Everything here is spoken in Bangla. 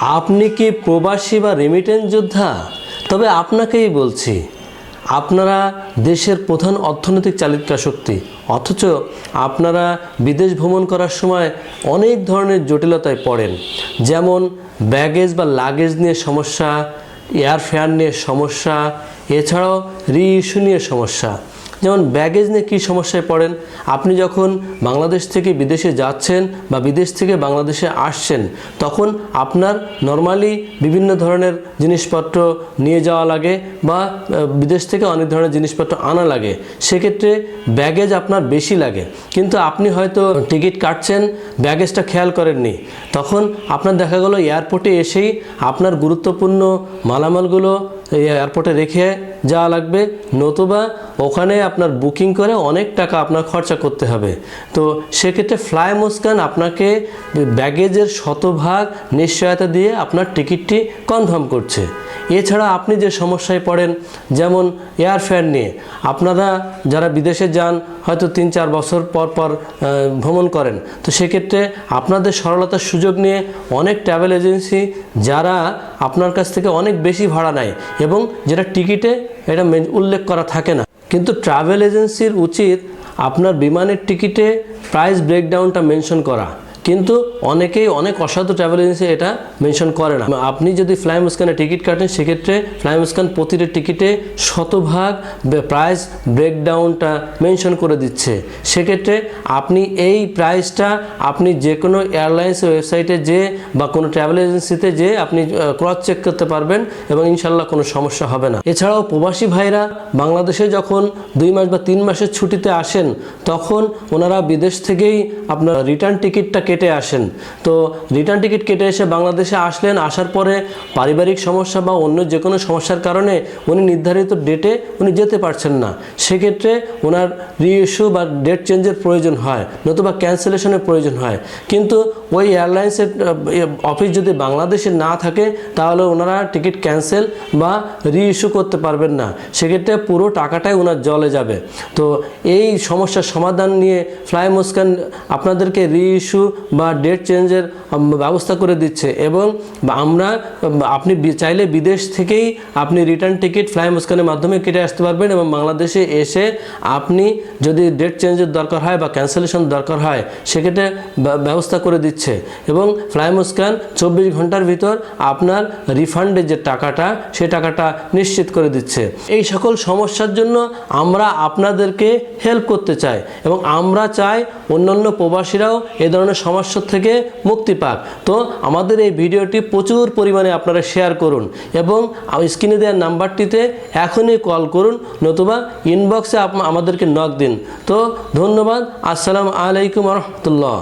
আপনি কি প্রবাসী বা রেমিটেন্স যোদ্ধা? তবে আপনাকেই বলছি, আপনারা দেশের প্রধান অর্থনৈতিক চালিকা শক্তি, অথচ আপনারা বিদেশ ভ্রমণ করার সময় অনেক ধরনের জটিলতায় পড়েন, যেমন ব্যাগেজ বা লাগেজ নিয়ে সমস্যা এয়ারফেয়ার নিয়ে সমস্যা, এছাড়াও রি ইস্যু নিয়ে সমস্যা। যেমন ব্যাগেজ নিয়ে কী সমস্যায় পড়েন? আপনি যখন বাংলাদেশ থেকে বিদেশে যাচ্ছেন বা বিদেশ থেকে বাংলাদেশে আসছেন, তখন আপনার নর্মালি বিভিন্ন ধরনের জিনিসপত্র নিয়ে যাওয়া লাগে বা বিদেশ থেকে অনেক ধরনের জিনিসপত্র আনা লাগে। সেক্ষেত্রে ব্যাগেজ আপনার বেশি লাগে। কিন্তু আপনি হয়তো টিকিট কাটছেন ব্যাগেজটা খেয়াল করেননি। তখন আপনার দেখা গেলো এয়ারপোর্টে এসেই আপনার গুরুত্বপূর্ণ মালামালগুলো এয়ারপোর্টে রেখে যাওয়া লাগবে। নতুবা ওখানে আপনার বুকিং করে অনেক টাকা আপনার খরচা করতে হবে। তো সেক্ষেত্রে ফ্লাই মুস্কান আপনাকে ব্যাগেজের শতভাগ নিশ্চয়তা দিয়ে আপনার টিকিটটি কনফার্ম করছে। এছাড়া আপনি যে সমস্যায় পড়েন, যেমন এয়ারফেয়ার নিয়ে, আপনারা যারা বিদেশে যান, হয়তো তিন চার বছর পর পর ভ্রমণ করেন, তো সেক্ষেত্রে আপনাদের সরলতার সুযোগ নিয়ে অনেক ট্রাভেল এজেন্সি যারা আপনার কাছ থেকে অনেক বেশি ভাড়া নেয় এবং যেটা টিকিটে এটা উল্লেখ করা থাকে না। কিন্তু ট্রাভেল এজেন্সির উচিত আপনার বিমানের টিকিটে প্রাইস ব্রেকডাউনটা মেনশন করা। কিন্তু অনেকেই অনেক অসাধু ট্রাভেল এজেন্সি এটা মেনশন করে না। আপনি যদি ফ্লাই মুস্কানে টিকিট কাটেন, সেক্ষেত্রে ফ্লাই মুস্কান প্রতিটা টিকিটে শতভাগ প্রাইস ব্রেকডাউনটা মেনশন করে দিচ্ছে। সেক্ষেত্রে আপনি এই প্রাইসটা আপনি যে কোনো এয়ারলাইন্স ওয়েবসাইটে যে বা কোনো ট্রাভেল এজেন্সিতে যে আপনি ক্রস চেক করতে পারবেন এবং ইনশাল্লাহ কোনো সমস্যা হবে না। এছাড়াও প্রবাসী ভাইরা বাংলাদেশে যখন দুই মাস বা তিন মাসের ছুটিতে আসেন, তখন ওনারা বিদেশ থেকেই আপনার রিটার্ন টিকিটটা কেটে আসেন। তো রিটার্ন টিকিট কেটে এসে বাংলাদেশে আসলেন, আসার পরে পারিবারিক সমস্যা বা অন্য যে কোনো সমস্যার কারণে উনি নির্ধারিত ডেটে উনি যেতে পারছেন না। সেক্ষেত্রে ওনার রিইস্যু বা ডেট চেঞ্জের প্রয়োজন হয়, নতুবা ক্যান্সেলেশনের প্রয়োজন হয়। কিন্তু ওই এয়ারলাইন্সের অফিস যদি বাংলাদেশে না থাকে, তাহলে ওনারা টিকিট ক্যান্সেল বা রিইস্যু করতে পারবেন না। সেক্ষেত্রে পুরো টাকাটাই ওনার জলে যাবে। তো এই সমস্যার সমাধান নিয়ে ফ্লাই মুস্কান আপনাদেরকে রিইস্যু বা ডেট চেঞ্জের ব্যবস্থা করে দিচ্ছে এবং আমরা আপনি চাইলে বিদেশ থেকেই আপনি রিটার্ন টিকিট ফ্লাই মুস্কানের মাধ্যমে কেটে আসতে পারবেন এবং বাংলাদেশে এসে আপনি যদি ডেট চেঞ্জের দরকার হয় বা ক্যান্সেলেশন দরকার হয়, সেক্ষেত্রে ব্যবস্থা করে দিচ্ছে এবং ফ্লাই মুস্কান চব্বিশ ঘণ্টার ভিতর আপনার রিফান্ডের যে টাকাটা, সে টাকাটা নিশ্চিত করে দিচ্ছে। এই সকল সমস্যার জন্য আমরা আপনাদেরকে হেল্প করতে চাই এবং আমরা চাই অন্যান্য প্রবাসীরাও এ ধরনের সমস্যা থেকে মুক্তি পাক। তো আমাদের এই ভিডিওটি প্রচুর পরিমাণে আপনারা শেয়ার করুন এবং স্ক্রিনে দেওয়ার নাম্বারটিতে এখনই কল করুন, নতুবা ইনবক্সে আমাদেরকে নক দিন। তো ধন্যবাদ, আসসালামু আলাইকুম রহমতুল্লাহ।